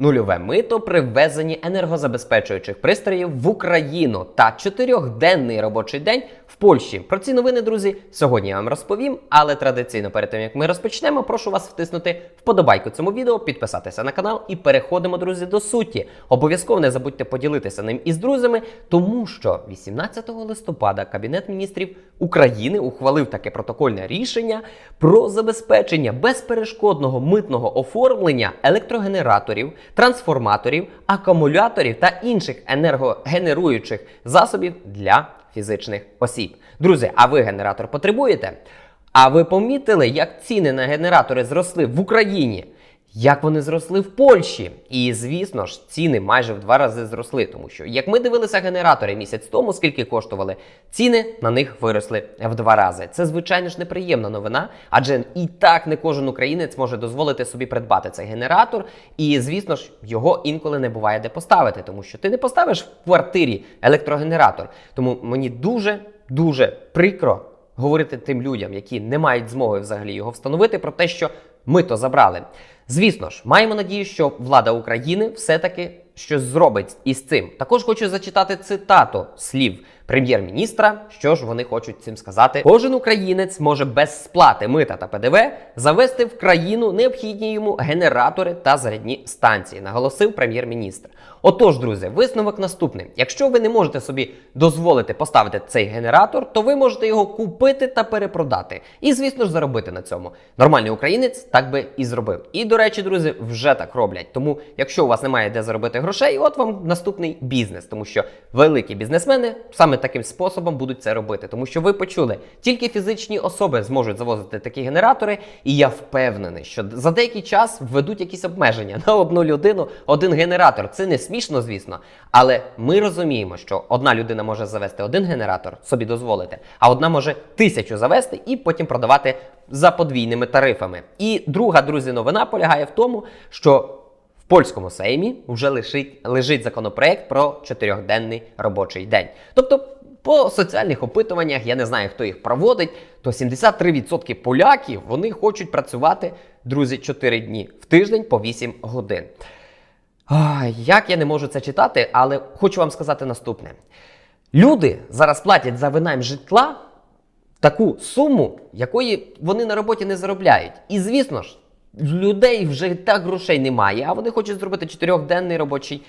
Нульове мито при ввезенні енергозабезпечуючих пристроїв в Україну та чотирьохденний робочий день в Польщі. Про ці новини, друзі, сьогодні я вам розповім. Але традиційно перед тим як ми розпочнемо, прошу вас втиснути вподобайку цьому відео, підписатися на канал і переходимо, друзі, до суті. Обов'язково не забудьте поділитися ним із друзями, тому що 18 листопада Кабінет міністрів України ухвалив таке протокольне рішення про забезпечення безперешкодного митного оформлення електрогенераторів, трансформаторів, акумуляторів та інших енергогенеруючих засобів для фізичних осіб. Друзі, а ви генератор потребуєте? А ви помітили, як ціни на генератори зросли в Україні? Як вони зросли в Польщі? І звісно ж, ціни майже в два рази зросли, тому що як ми дивилися генератори місяць тому, скільки коштували, ціни на них виросли в два рази. Це звичайно ж неприємна новина, адже і так не кожен українець може дозволити собі придбати цей генератор. І звісно ж, його інколи не буває де поставити, тому що ти не поставиш в квартирі електрогенератор. Тому мені дуже дуже прикро говорити тим людям, які не мають змоги взагалі його встановити, про те, що ми то забрали. Звісно ж, маємо надію, що влада України все-таки щось зробить із цим. Також хочу зачитати цитату слів прем'єр-міністра, що ж вони хочуть цим сказати. Кожен українець може без сплати мита та ПДВ завести в країну необхідні йому генератори та зарядні станції, наголосив прем'єр-міністр. Отож, друзі, висновок наступний: якщо ви не можете собі дозволити поставити цей генератор, то ви можете його купити та перепродати. І, звісно ж, заробити на цьому. Нормальний українець так би і зробив. І, до речі, друзі, вже так роблять. Тому, якщо у вас немає де заробити грошей, от вам наступний бізнес, тому що великі бізнесмени саме таким способом будуть це робити. Тому що ви почули, тільки фізичні особи зможуть завозити такі генератори, і я впевнений, що за деякий час введуть якісь обмеження на одну людину, один генератор. Це не смішно, звісно. Але ми розуміємо, що одна людина може завести один генератор, собі дозволити, а одна може тисячу завести і потім продавати за подвійними тарифами. І друга, друзі, новина полягає в тому, що в польському сеймі вже лежить, лежить законопроект про чотирьохденний робочий день. Тобто, по соціальних опитуваннях, я не знаю, хто їх проводить, то 73% поляків вони хочуть працювати, друзі, 4 дні в тиждень по 8 годин. Як я не можу це читати, але хочу вам сказати наступне: люди зараз платять за винайм житла таку суму, якої вони на роботі не заробляють. І звісно ж, людей вже так грошей немає, а вони хочуть зробити чотирьохденний робочий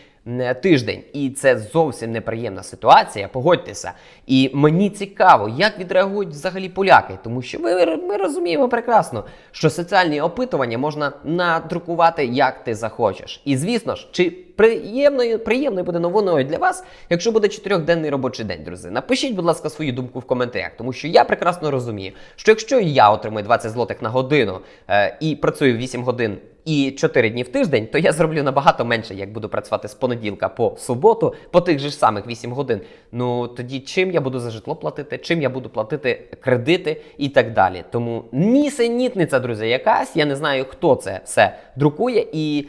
тиждень. І це зовсім неприємна ситуація, погодьтеся. І мені цікаво, як відреагують взагалі поляки, тому що ми, ми розуміємо прекрасно, що соціальні опитування можна надрукувати як ти захочеш. І звісно ж, чи приємною, приємною буде новиною для вас, якщо буде чотирьохденний робочий день, друзі. Напишіть, будь ласка, свою думку в коментарях, тому що я прекрасно розумію, що якщо я отримую 20 злотих на годину е, і працюю 8 годин. І 4 дні в тиждень, то я зроблю набагато менше, як буду працювати з понеділка по суботу, по тих же самих 8 годин. Ну тоді чим я буду за житло платити, чим я буду платити кредити і так далі. Тому нісенітниця, друзі, якась. Я не знаю, хто це все друкує. І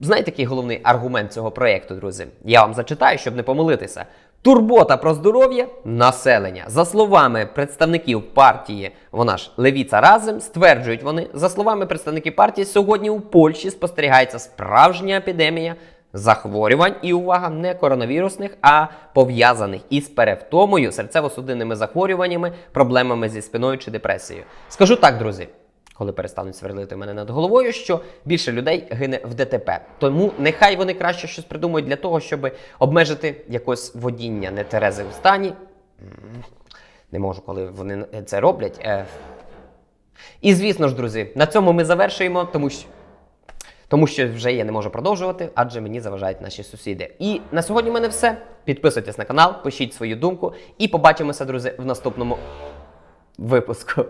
знаєте, який головний аргумент цього проєкту, друзі? Я вам зачитаю, щоб не помилитися. Турбота про здоров'я населення. За словами представників партії, вона ж Левіца разом, стверджують вони, за словами представників партії, сьогодні у Польщі спостерігається справжня епідемія захворювань і увага не коронавірусних, а пов'язаних із перевтомою, серцево-судинними захворюваннями, проблемами зі спиною чи депресією. Скажу так, друзі. Коли перестануть сверлити мене над головою, що більше людей гине в ДТП. Тому нехай вони краще щось придумають для того, щоб обмежити якось водіння нетерези в стані. Не можу, коли вони це роблять. Е. І звісно ж, друзі, на цьому ми завершуємо, тому що. Тому що вже я не можу продовжувати, адже мені заважають наші сусіди. І на сьогодні в мене все. Підписуйтесь на канал, пишіть свою думку і побачимося, друзі, в наступному випуску.